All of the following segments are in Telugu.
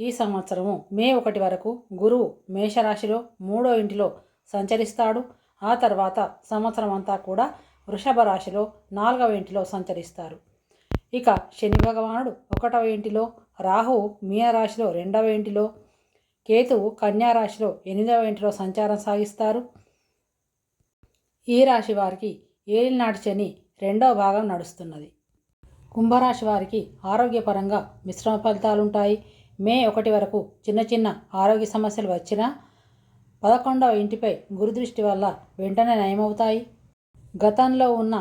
ఈ సంవత్సరము మే ఒకటి వరకు గురువు మేషరాశిలో మూడో ఇంటిలో సంచరిస్తాడు. ఆ తర్వాత సంవత్సరం అంతా కూడా వృషభ రాశిలో నాలుగవ ఇంటిలో సంచరిస్తారు. ఇక శని భగవానుడు ఒకటవ ఇంటిలో రాహువు మీనరాశిలో రెండవ ఇంటిలో కేతువు కన్యా రాశిలో ఎనిమిదవ ఇంటిలో సంచారం సాగిస్తారు. ఈ రాశి వారికి ఏలినాటి శని రెండవ భాగం నడుస్తున్నది. కుంభరాశి వారికి ఆరోగ్యపరంగా మిశ్రమ ఫలితాలుంటాయి. మే ఒకటి వరకు చిన్న చిన్న ఆరోగ్య సమస్యలు వచ్చినా పదకొండవ ఇంటిపై గురుదృష్టి వల్ల వెంటనే నయమవుతాయి. గతంలో ఉన్న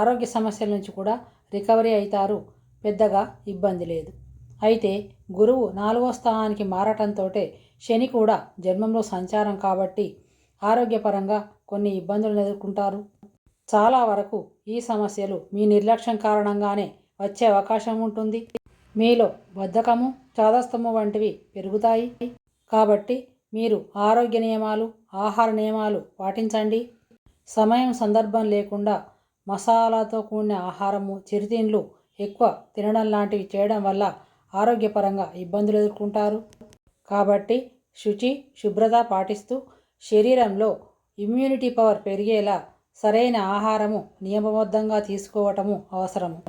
ఆరోగ్య సమస్యల నుంచి కూడా రికవరీ అవుతారు. పెద్దగా ఇబ్బంది లేదు. అయితే గురువు నాలుగో స్థానానికి మారటంతో శని కూడా జన్మంలో సంచారం కాబట్టి ఆరోగ్యపరంగా కొన్ని ఇబ్బందులను ఎదుర్కొంటారు. చాలా వరకు ఈ సమస్యలు మీ నిర్లక్ష్యం కారణంగానే వచ్చే అవకాశం ఉంటుంది. మీలో బద్ధకము చాదస్తము వంటివి పెరుగుతాయి. కాబట్టి మీరు ఆరోగ్య నియమాలు ఆహార నియమాలు పాటించండి. సమయం సందర్భం లేకుండా మసాలాతో కూడిన ఆహారము చిరుతిండ్లు ఎక్కువ తినడం లాంటివి చేయడం వల్ల ఆరోగ్యపరంగా ఇబ్బందులు ఎదుర్కొంటారు. కాబట్టి శుచి శుభ్రత పాటిస్తూ శరీరంలో ఇమ్యూనిటీ పవర్ పెరిగేలా సరైన ఆహారము నియమబద్ధంగా తీసుకోవటము అవసరము.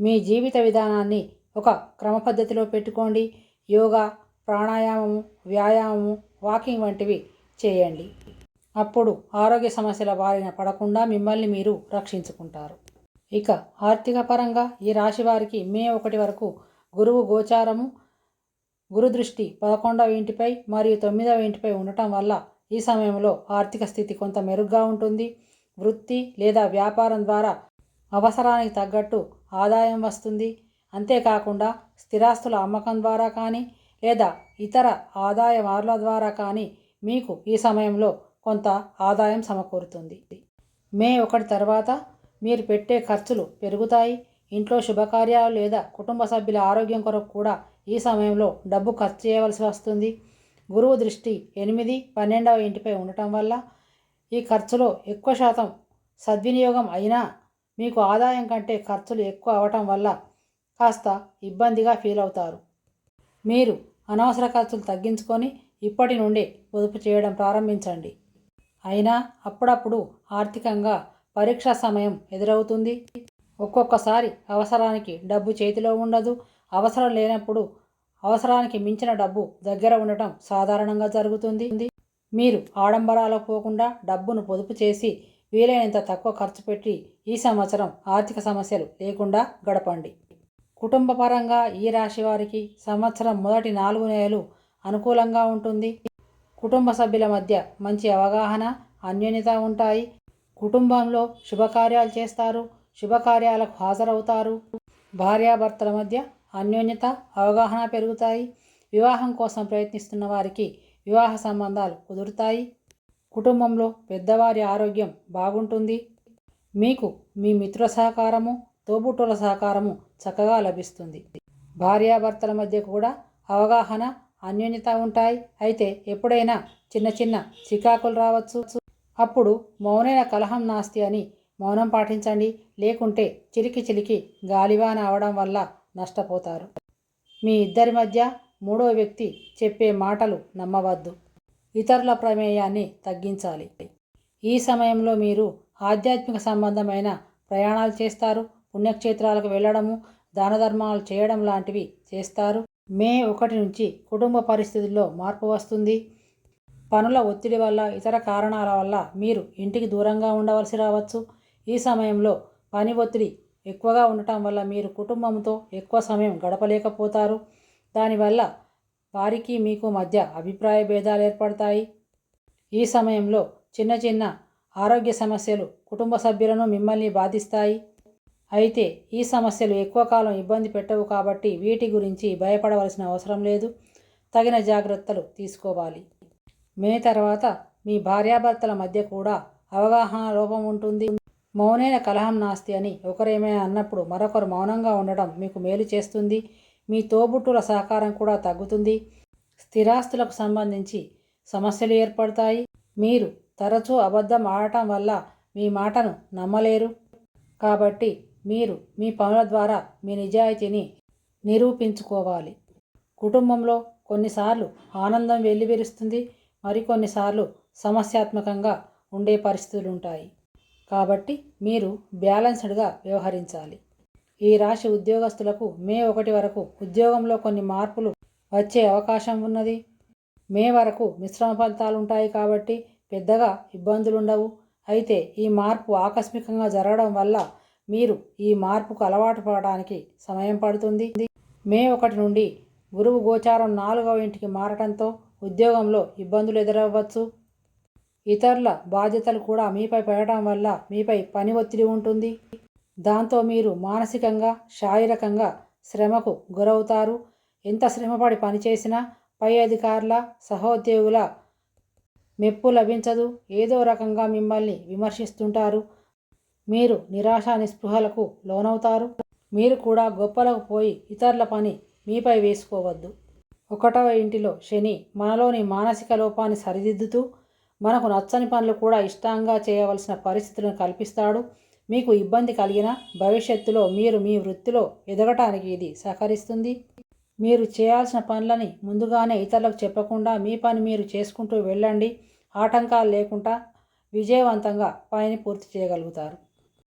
మీ జీవిత విధానాన్ని ఒక క్రమ పద్ధతిలో పెట్టుకోండి. యోగా ప్రాణాయామము వ్యాయామము వాకింగ్ వంటివి చేయండి. అప్పుడు ఆరోగ్య సమస్యల బారిన పడకుండా మిమ్మల్ని మీరు రక్షించుకుంటారు. ఇక ఆర్థిక పరంగా ఈ రాశి వారికి మే ఒకటి వరకు గురువు గోచారము గురుదృష్టి పదకొండవ ఇంటిపై మరియు తొమ్మిదవ ఇంటిపై ఉండటం వల్ల ఈ సమయంలో ఆర్థిక స్థితి కొంత మెరుగ్గా ఉంటుంది. వృత్తి లేదా వ్యాపారం ద్వారా అవసరానికి తగ్గట్టు ఆదాయం వస్తుంది. అంతేకాకుండా స్థిరాస్తుల అమ్మకం ద్వారా కానీ లేదా ఇతర ఆదాయ వారుల ద్వారా కానీ మీకు ఈ సమయంలో కొంత ఆదాయం సమకూరుతుంది. మే ఒకటి తర్వాత మీరు పెట్టే ఖర్చులు పెరుగుతాయి. ఇంట్లో శుభకార్యాలు లేదా కుటుంబ సభ్యుల ఆరోగ్యం కొరకు కూడా ఈ సమయంలో డబ్బు ఖర్చు చేయవలసి వస్తుంది. గురువు దృష్టి ఎనిమిది పన్నెండవ ఇంటిపై ఉండటం వల్ల ఈ ఖర్చులో ఎక్కువ శాతం సద్వినియోగం అయినా మీకు ఆదాయం కంటే ఖర్చులు ఎక్కువ అవటం వల్ల కాస్త ఇబ్బందిగా ఫీల్ అవుతారు. మీరు అనవసర ఖర్చులు తగ్గించుకొని ఇప్పటి నుండే పొదుపు చేయడం ప్రారంభించండి. అయినా అప్పుడప్పుడు ఆర్థికంగా పరీక్ష సమయం ఎదురవుతుంది. ఒక్కొక్కసారి అవసరానికి డబ్బు చేతిలో ఉండదు. అవసరం లేనప్పుడు అవసరానికి మించిన డబ్బు దగ్గర ఉండటం సాధారణంగా జరుగుతుంది. మీరు ఆడంబరాలకు పోకుండా డబ్బును పొదుపు చేసి వీలైనంత తక్కువ ఖర్చు పెట్టి ఈ సంవత్సరం ఆర్థిక సమస్యలు లేకుండా గడపండి. కుటుంబపరంగా ఈ రాశి వారికి సంవత్సరం మొదటి నాలుగు నెలలు అనుకూలంగా ఉంటుంది. కుటుంబ సభ్యుల మధ్య మంచి అవగాహన అన్యోన్యత ఉంటాయి. కుటుంబంలో శుభకార్యాలు చేస్తారు శుభకార్యాలకు హాజరవుతారు. భార్యాభర్తల మధ్య అన్యోన్యత అవగాహన పెరుగుతాయి. వివాహం కోసం ప్రయత్నిస్తున్న వారికి వివాహ సంబంధాలు కుదురుతాయి. కుటుంబంలో పెద్దవారి ఆరోగ్యం బాగుంటుంది. మీకు మీ మిత్రుల సహకారము తోబుట్టుల సహకారము చక్కగా లభిస్తుంది. భార్యాభర్తల మధ్య కూడా అవగాహన అన్యోన్యత ఉంటాయి. అయితే ఎప్పుడైనా చిన్న చిన్న చికాకులు రావచ్చు. అప్పుడు మౌనైన కలహం నాస్తి అని మౌనం పాటించండి. లేకుంటే చిలికి చిలికి గాలివాన అవడం వల్ల నష్టపోతారు. మీ ఇద్దరి మధ్య మూడో వ్యక్తి చెప్పే మాటలు నమ్మవద్దు. ఇతరుల ప్రమేయాన్ని తగ్గించాలి. ఈ సమయంలో మీరు ఆధ్యాత్మిక సంబంధమైన ప్రయాణాలు చేస్తారు. పుణ్యక్షేత్రాలకు వెళ్ళడము దాన ధర్మాలు చేయడం లాంటివి చేస్తారు. మే ఒకటి నుంచి కుటుంబ పరిస్థితుల్లో మార్పు వస్తుంది. పనుల ఒత్తిడి వల్ల ఇతర కారణాల వల్ల మీరు ఇంటికి దూరంగా ఉండవలసి రావచ్చు. ఈ సమయంలో పని ఒత్తిడి ఎక్కువగా ఉండటం వల్ల మీరు కుటుంబంతో ఎక్కువ సమయం గడపలేకపోతారు. దానివల్ల వారికి మీకు మధ్య అభిప్రాయ భేదాలు ఏర్పడతాయి. ఈ సమయంలో చిన్న చిన్న ఆరోగ్య సమస్యలు కుటుంబ సభ్యులను మిమ్మల్ని బాధిస్తాయి. అయితే ఈ సమస్యలు ఎక్కువ కాలం ఇబ్బంది పెట్టవు కాబట్టి వీటి గురించి భయపడవలసిన అవసరం లేదు. తగిన జాగ్రత్తలు తీసుకోవాలి. మే తర్వాత మీ భార్యాభర్తల మధ్య కూడా అవగాహన లోపం ఉంటుంది. మౌనైన కలహం నాస్తి అని ఒకరేమైనా అన్నప్పుడు మరొకరు మౌనంగా ఉండడం మీకు మేలు చేస్తుంది. మీ తోబుట్టుల సహకారం కూడా తగ్గుతుంది. స్థిరాస్తులకు సంబంధించి సమస్యలు ఏర్పడతాయి. మీరు తరచూ అబద్ధం ఆడటం వల్ల మీ మాటను నమ్మలేరు. కాబట్టి మీరు మీ పనుల ద్వారా మీ నిజాయితీని నిరూపించుకోవాలి. కుటుంబంలో కొన్నిసార్లు ఆనందం వెల్లివిరుస్తుంది మరికొన్నిసార్లు సమస్యాత్మకంగా ఉండే పరిస్థితులు ఉంటాయి కాబట్టి మీరు బ్యాలెన్స్డ్గా వ్యవహరించాలి. ఈ రాశి ఉద్యోగస్తులకు మే ఒకటి వరకు ఉద్యోగంలో కొన్ని మార్పులు వచ్చే అవకాశం ఉన్నది. మే వరకు మిశ్రమ ఫలితాలు ఉంటాయి కాబట్టి పెద్దగా ఇబ్బందులు ఉండవు అయితే ఈ మార్పు ఆకస్మికంగా జరగడం వల్ల మీరు ఈ మార్పుకు అలవాటు పడడానికి సమయం పడుతుంది. మే ఒకటి నుండి గురువు గోచారం నాలుగవ ఇంటికి మారటంతో ఉద్యోగంలో ఇబ్బందులు ఎదురవ్వచ్చు. ఇతరుల బాధ్యతలు కూడా మీపై పడటం వల్ల మీపై పని ఒత్తిడి ఉంటుంది. దాంతో మీరు మానసికంగా శారీరకంగా శ్రమకు గురవుతారు. ఎంత శ్రమపడి పనిచేసినా పై అధికారుల సహోద్యోగుల మెప్పు లభించదు. ఏదో రకంగా మిమ్మల్ని విమర్శిస్తుంటారు. మీరు నిరాశ నిస్పృహలకు లోనవుతారు. మీరు కూడా గొప్పలకు పోయి ఇతరుల పని మీపై వేసుకోవద్దు. ఒకటవ ఇంటిలో శని మనలోని మానసిక లోపాన్ని సరిదిద్దుతూ మనకు నచ్చని పనులు కూడా ఇష్టంగా చేయవలసిన పరిస్థితులను కల్పిస్తాడు. మీకు ఇబ్బంది కలిగిన భవిష్యత్తులో మీరు మీ వృత్తిలో ఎదగటానికి ఇది సహకరిస్తుంది. మీరు చేయాల్సిన పనులని ముందుగానే ఇతరులకు చెప్పకుండా మీ పని మీరు చేసుకుంటూ వెళ్ళండి. ఆటంకాలు లేకుండా విజయవంతంగా పనిని పూర్తి చేయగలుగుతారు.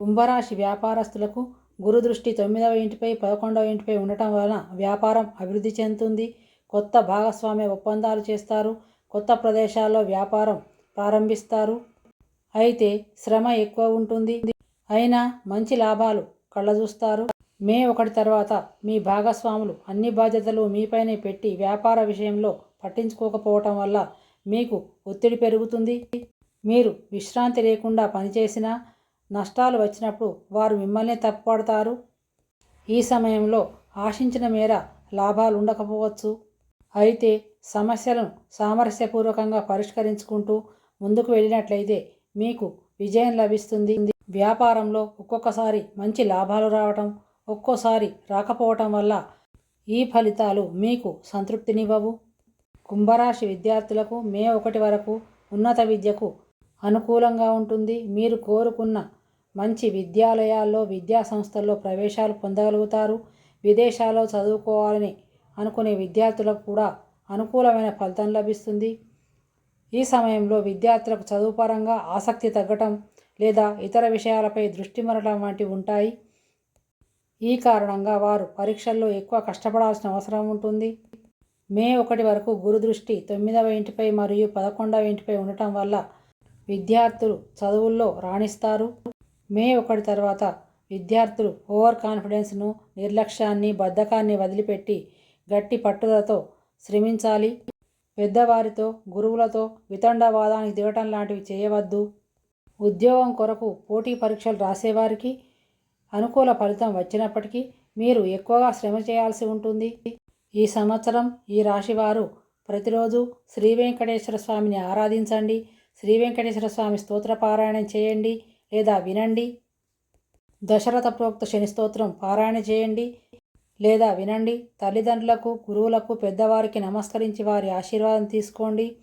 కుంభరాశి వ్యాపారస్తులకు గురు దృష్టి తొమ్మిదవ ఇంటిపై పదకొండవ ఇంటిపై ఉండటం వలన వ్యాపారం అభివృద్ధి చెందుతుంది. కొత్త భాగస్వామ్య ఒప్పందాలు చేస్తారు. కొత్త ప్రదేశాల్లో వ్యాపారం ప్రారంభిస్తారు. అయితే శ్రమ ఎక్కువ ఉంటుంది. అయినా మంచి లాభాలు కళ్ళజూస్తారు. మే ఒకటి తర్వాత మీ భాగస్వాములు అన్ని బాధ్యతలు మీపైనే పెట్టి వ్యాపార విషయంలో పట్టించుకోకపోవటం వల్ల మీకు ఒత్తిడి పెరుగుతుంది. మీరు విశ్రాంతి లేకుండా పనిచేసినా నష్టాలు వచ్చినప్పుడు వారు మిమ్మల్ని తప్పుపడతారు. ఈ సమయంలో ఆశించిన మేర లాభాలు ఉండకపోవచ్చు. అయితే సమస్యలను సామరస్యపూర్వకంగా పరిష్కరించుకుంటూ ముందుకు వెళ్ళినట్లయితే మీకు విజయం లభిస్తుంది. వ్యాపారంలో ఒక్కొక్కసారి మంచి లాభాలు రావటం ఒక్కోసారి రాకపోవటం వల్ల ఈ ఫలితాలు మీకు సంతృప్తినివ్వవు. కుంభరాశి విద్యార్థులకు మే ఒకటి వరకు ఉన్నత విద్యకు అనుకూలంగా ఉంటుంది. మీరు కోరుకున్న మంచి విద్యాలయాల్లో విద్యా సంస్థల్లో ప్రవేశాలు పొందగలుగుతారు. విదేశాల్లో చదువుకోవాలని అనుకునే విద్యార్థులకు కూడా అనుకూలమైన ఫలితం లభిస్తుంది. ఈ సమయంలో విద్యార్థులకు చదువుపరంగా ఆసక్తి తగ్గటం లేదా ఇతర విషయాలపై దృష్టి మరడం వంటివి ఉంటాయి. ఈ కారణంగా వారు పరీక్షల్లో ఎక్కువ కష్టపడాల్సిన అవసరం ఉంటుంది. మే ఒకటి వరకు గురుదృష్టి తొమ్మిదవ ఇంటిపై మరియు పదకొండవ ఇంటిపై ఉండటం వల్ల విద్యార్థులు చదువుల్లో రాణిస్తారు. మే ఒకటి తర్వాత విద్యార్థులు ఓవర్ కాన్ఫిడెన్స్ను నిర్లక్ష్యాన్ని బద్ధకాన్ని వదిలిపెట్టి గట్టి పట్టుదలతో శ్రమించాలి. పెద్దవారితో గురువులతో వితండవాదానికి దిగటం లాంటివి చేయవద్దు. ఉద్యోగం కొరకు పోటీ పరీక్షలు రాసేవారికి అనుకూల ఫలితం వచ్చినప్పటికీ మీరు ఎక్కువగా శ్రమ చేయాల్సి ఉంటుంది. ఈ సంవత్సరం ఈ రాశివారు ప్రతిరోజు శ్రీ వెంకటేశ్వర స్వామిని ఆరాధించండి. శ్రీ వెంకటేశ్వర స్వామి స్తోత్ర పారాయణం చేయండి. లేదా వినండి. దశరథ ప్రోక్త శని స్తోత్రం పారాయణ చేయండి. లేదా వినండి. తల్లిదండ్రులకు గురువులకు పెద్దవారికి నమస్కరించి వారి ఆశీర్వాదం తీసుకోండి.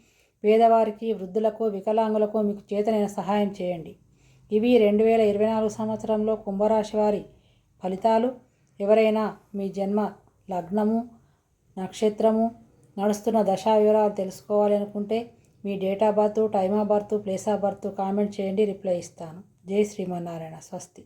పేదవారికి వృద్ధులకు వికలాంగులకు మీకు చేతనైన సహాయం చేయండి. ఇవి రెండు వేల ఇరవై నాలుగు సంవత్సరంలో కుంభరాశి వారి ఫలితాలు. ఎవరైనా మీ జన్మ లగ్నము నక్షత్రము నడుస్తున్న దశా వివరాలు తెలుసుకోవాలి అనుకుంటే మీ date of birth time of birth place of birth comment చేయండి. రిప్లై ఇస్తాను. జై శ్రీమన్నారాయణ స్వస్తి